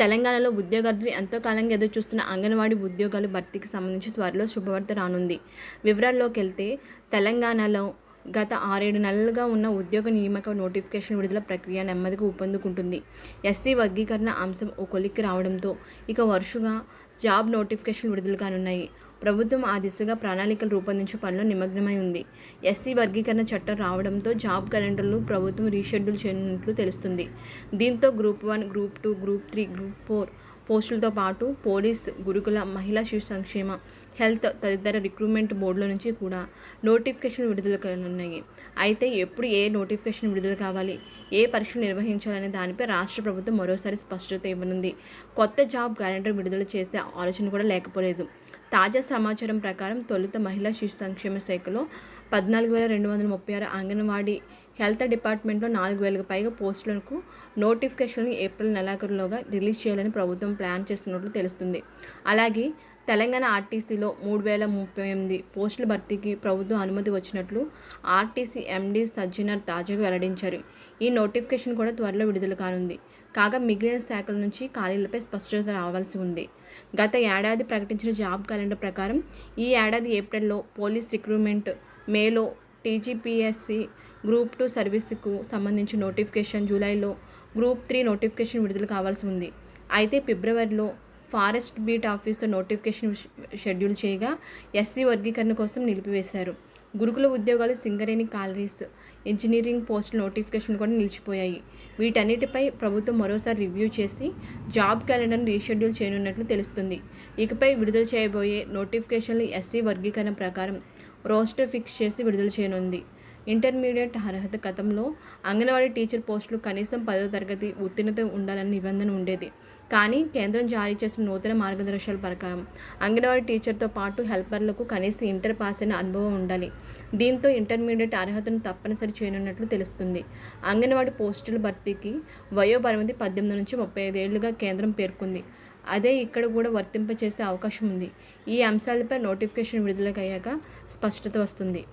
తెలంగాణలో ఉద్యోగార్థులు ఎంతో కాలంగా ఎదురు చూస్తున్న అంగన్వాడీ ఉద్యోగాలు భర్తీకి సంబంధించి త్వరలో శుభవార్త రానుంది. వివరాల్లోకి వెళ్తే తెలంగాణలో గత ఆరేడు నెలలుగా ఉన్న ఉద్యోగ నియామక నోటిఫికేషన్ విడుదల ప్రక్రియ నెమ్మదిగా ఊపందుకుంటుంది. ఎస్సీ వర్గీకరణ అంశం ఓ కొలిక్కి రావడంతో ఇక వరుసగా జాబ్ నోటిఫికేషన్ విడుదల కానున్నాయి. ప్రభుత్వం ఆ దిశగా ప్రణాళికలు రూపొందించే పనిలో నిమగ్నమై ఉంది. ఎస్సీ వర్గీకరణ చట్టం రావడంతో జాబ్ క్యాలెండర్లు ప్రభుత్వం రీషెడ్యూల్ చేయనున్నట్లు తెలుస్తుంది. దీంతో group one group two group three group four పోస్టులతో పాటు పోలీస్ గురుకుల మహిళా శిశు సంక్షేమ హెల్త్ తదితర రిక్రూట్మెంట్ బోర్డుల నుంచి కూడా నోటిఫికేషన్ విడుదల కానున్నాయి. అయితే ఎప్పుడు ఏ నోటిఫికేషన్ విడుదల కావాలి? ఏ పరీక్షలు నిర్వహించాలనే దానిపై రాష్ట్ర ప్రభుత్వం మరోసారి స్పష్టత ఇవ్వనుంది. కొత్త జాబ్ క్యాలెండర్ విడుదల చేసే ఆలోచన కూడా లేకపోలేదు. తాజా సమాచారం ప్రకారం తొలుత మహిళా శిశు సంక్షేమ శాఖలో పద్నాలుగు వేల రెండు వందల ముప్పై ఆరు అంగన్వాడీ హెల్త్ డిపార్ట్మెంట్లో నాలుగు వేలకు పైగా పోస్టులకు నోటిఫికేషన్లను ఏప్రిల్ నెలాఖరులోగా రిలీజ్ చేయాలని ప్రభుత్వం ప్లాన్ చేస్తున్నట్లు తెలుస్తుంది. అలాగే తెలంగాణ ఆర్టీసీలో మూడు వేల ముప్పై ఎనిమిది పోస్టుల భర్తీకి ప్రభుత్వం అనుమతి వచ్చినట్లు ఆర్టీసీ ఎండీ సజ్జనర్ తాజాగా వెల్లడించారు. ఈ నోటిఫికేషన్ కూడా త్వరలో విడుదల కానుంది. కాగా మిగిలిన శాఖల నుంచి ఖాళీలపై స్పష్టత రావాల్సి ఉంది. గత ఏడాది ప్రకటించిన జాబ్ క్యాలెండర్ ప్రకారం ఈ ఏడాది ఏప్రిల్లో పోలీస్ రిక్రూట్మెంట్ మేలో టీజీపీఎస్సీ గ్రూప్ టూ సర్వీస్కు సంబంధించి నోటిఫికేషన్ జూలైలో గ్రూప్ త్రీ నోటిఫికేషన్ విడుదల కావాల్సి ఉంది. అయితే ఫిబ్రవరిలో ఫారెస్ట్ బీట్ ఆఫీస్తో నోటిఫికేషన్ షెడ్యూల్ చేయగా ఎస్సీ వర్గీకరణ కోసం నిలిపివేశారు. గురుకుల ఉద్యోగాలు సింగరేణి కాలరీస్ ఇంజనీరింగ్ పోస్టుల నోటిఫికేషన్ కూడా నిలిచిపోయాయి. వీటన్నిటిపై ప్రభుత్వం మరోసారి రివ్యూ చేసి జాబ్ క్యాలెండర్ను రీషెడ్యూల్ చేయనున్నట్లు తెలుస్తుంది. ఇకపై విడుదల చేయబోయే నోటిఫికేషన్లు ఎస్సీ వర్గీకరణ ప్రకారం రోస్టర్ ఫిక్స్ చేసి విడుదల చేయనుంది. ఇంటర్మీడియట్ అర్హత గతంలో అంగన్వాడీ టీచర్ పోస్టులు కనీసం పదో తరగతి ఉత్తీర్ణత ఉండాలని నిబంధన ఉండేది. కానీ కేంద్రం జారీ చేసిన నూతన మార్గదర్శకాల ప్రకారం అంగన్వాడీ టీచర్తో పాటు హెల్పర్లకు కనీసం ఇంటర్ పాస్ అయిన అనుభవం ఉండాలి. దీంతో ఇంటర్మీడియట్ అర్హతను తప్పనిసరి చేయనున్నట్లు తెలుస్తుంది. అంగన్వాడీ పోస్టుల భర్తీకి వయో పరిమితి పద్దెనిమిది నుంచి ముప్పై ఐదు ఏళ్ళుగా కేంద్రం పేర్కొంది. అదే ఇక్కడ కూడా వర్తింపచేసే అవకాశం ఉంది. ఈ అంశాలపై నోటిఫికేషన్ విడుదలయ్యాక స్పష్టత వస్తుంది.